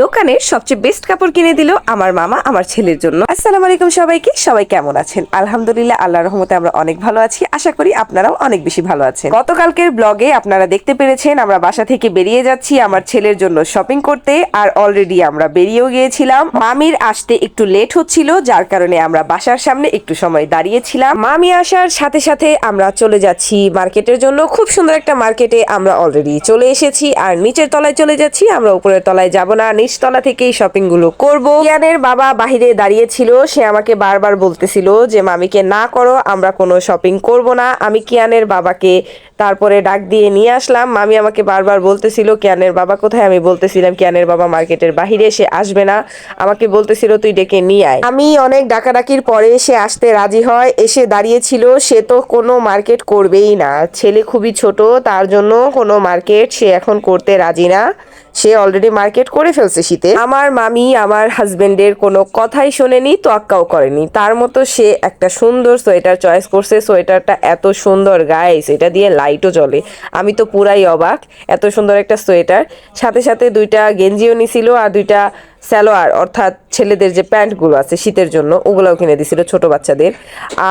দোকানের সবচেয়ে বেস্ট কাপড় কিনে দিল আমার মামা, আমার ছেলের জন্য। আসসালামু আলাইকুম সবাইকে, সবাই কেমন আছেন? আলহামদুলিল্লাহ আল্লাহ রহমতে আমরা অনেক ভালো আছি। আশা করি আপনারাও অনেক বেশি ভালো আছেন। গতকালকের ব্লগে আপনারা দেখতে পেরেছেন, আমরা বাসা থেকে বেরিয়ে যাচ্ছি আমার ছেলের জন্য শপিং করতে, আর অলরেডি আমরা বেরিয়েও গিয়েছিলাম। মামির আসতে একটু লেট হচ্ছিল, যার কারণে আমরা বাসার সামনে একটু সময় দাঁড়িয়েছিলাম। মামি আসার সাথে সাথে আমরা চলে যাচ্ছি মার্কেটের জন্য। খুব সুন্দর একটা মার্কেটে আমরা অলরেডি চলে এসেছি, আর নিচের তলায় চলে যাচ্ছি, আমরা উপরের তলায় যাব না নিচ তলা থেকেই শপিংগুলো করব। কিয়ানের বাবা বাহিরে দাঁড়িয়ে ছিল সে আমাকে বারবার বলতেছিল যে, মামিকে না করো, আমরা কোনো শপিং করব না। আমি কিয়ানের বাবাকে তারপরে ডাক দিয়ে নিয়ে আসলাম। মামি আমাকে বারবার বলতেছিল, কিয়ানের বাবা কোথায়? আমি বলতেছিলাম, কিয়ানের বাবা মার্কেটের বাহিরে, সে আসবে না। আমাকে বলতেছিল, তুই ডেকে নিয়ে আয়। আমি অনেক ডাকাডাকির পরে সে আসতে রাজি হয়। এসে দাঁড়িয়েছিল, সে তো কোনো মার্কেট করবেই না। ছেলে খুবই ছোট, তার জন্য কোনো মার্কেট সে এখন করতে রাজি না। সে অলরেডি মার্কেট করে ফেলছে শীতে। আমার মামি, আমার হাজবেন্ডের কোনো কথাই শোনেনি, তোয়াক্কাও করেনি। তার মতো সে একটা সুন্দর সোয়েটার চয়েস করছে। সোয়েটারটা এত সুন্দর গাইস এটা দিয়ে লাইটও জ্বলে। আমি তো পুরাই অবাক, এত সুন্দর একটা সোয়েটার। সাথে সাথে দুইটা গেঞ্জিও নিছিল আর দুইটা স্যালোয়ার অর্থাৎ ছেলেদের যে প্যান্টগুলো আছে শীতের জন্য, ওগুলোও কিনে দিছিল ছোট বাচ্চাদের।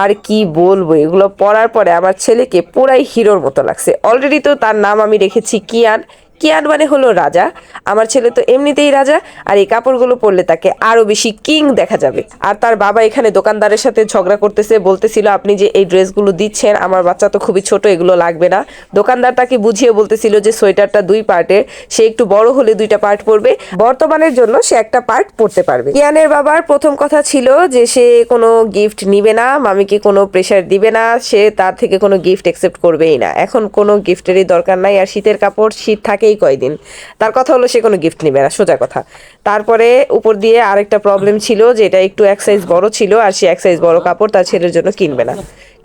আর কি বলব, এগুলো পরার পরে আমার ছেলেকে পুরাই হিরোর মতো লাগছে। অলরেডি তো তার নাম আমি রেখেছি কিয়ান। কিয়ান মানে হলো রাজা? আমার ছেলে তো এমনিতেই রাজা, আর এই কাপড়গুলো পরলে তাকে আরও বেশি কিং দেখা যাবে। আর তার বাবা এখানে দোকানদারের সাথে ঝগড়া করতেছে, বলতেছিল আপনি যে এই ড্রেসগুলো দিচ্ছেন, আমার বাচ্চা তো খুবই ছোট, এগুলো লাগবে না। দোকানদার তাকে বুঝিয়ে বলতেছিল যে সোয়েটারটা দুই পার্টের সে একটু বড় হলে দুইটা পার্ট পরবে, বর্তমানের জন্য সে একটা পার্ট পরতে পারবে। কিয়ানের বাবার প্রথম কথা ছিল যে সে কোনো গিফট নিবে না, মামিকে কোনো প্রেশার দিবে না, সে তার থেকে কোনো গিফট একসেপ্ট করবেই না। এখন কোনো গিফটেরই দরকার নাই, আর শীতের কাপড় শীত থাকেই কয়দিন। তার কথা হলো সে কোনো গিফট নেবে না, সোজা কথা। তারপরে উপর দিয়ে আরেকটা প্রবলেম ছিল যে এটা একটু এক সাইজ বড় ছিল আর সে এক সাইজ বড় কাপড় তার ছেলের জন্য কিনবে না।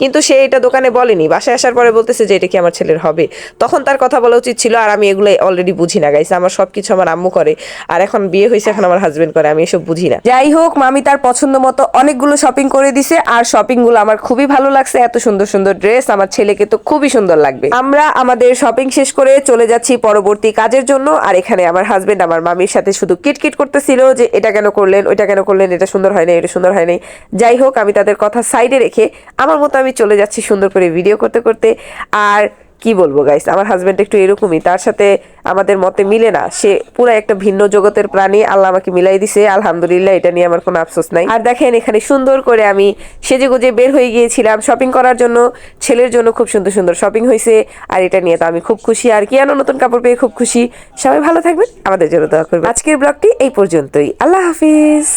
কিন্তু সে এটা দোকানে বলেনি, বাসায় আসার পরে বলতেছে যে এটা কি আমার ছেলের হবে তখন তার কথা বলা উচিত ছিল, আর আমি এগুলো অলরেডি বুঝি না গাইছে আমার সবকিছু আমার আম্মু করে। আর এখন বিয়ে হয়েছে, এখন আমার হাজবেন্ড করে, আমি এসব বুঝি না। যাই হোক, মামি তার পছন্দ মতো অনেকগুলো শপিং করে দিছে, আর শপিংগুলো আমার খুবই ভালো লাগছে, এত সুন্দর সুন্দর ড্রেস আমার ছেলেকে তো খুবই সুন্দর লাগবে। আমরা আমাদের শপিং শেষ করে চলে যাচ্ছি পরবর্তী কাজের জন্য। আর এখানে আমার হাজবেন্ড আমার মামির সাথে শুধু কিটকিট করতেছিল যে, এটা কেন করলেন? ওইটা কেন করলেন? এটা সুন্দর হয় না এটা সুন্দর হয় নাই। যাই হোক, আমি তাদের কথা সাইডে রেখে আমার মতো আমি চলে যাচ্ছি সুন্দর করে ভিডিও করতে করতে। আর কি বলব গাইস আমার হাজব্যান্ড একটু এরকমই। তার সাথে আমাদের মতে মিলে না। সে পুরো একটা ভিন্ন জগতের প্রাণী। আল্লাহ আমাকে মিলাই দিছে। আলহামদুলিল্লাহ, এটা নিয়ে আমার কোনো আফসোস নাই। আর দেখেন, এখানে সুন্দর করে আমি সেজে গুজে বের হয়ে গিয়েছিলাম শপিং করার জন্য। ছেলের জন্য খুব সুন্দর সুন্দর শপিং হয়েছে আর এটা নিয়ে তো আমি খুব খুশি। আর কি কিয়ানো নতুন কাপড় পেয়ে খুব খুশি। সবাই ভালো থাকবেন। আমাদের জন্য দোয়া করবেন। আজকের ব্লগটি এই পর্যন্তই। আল্লাহ হাফিজ।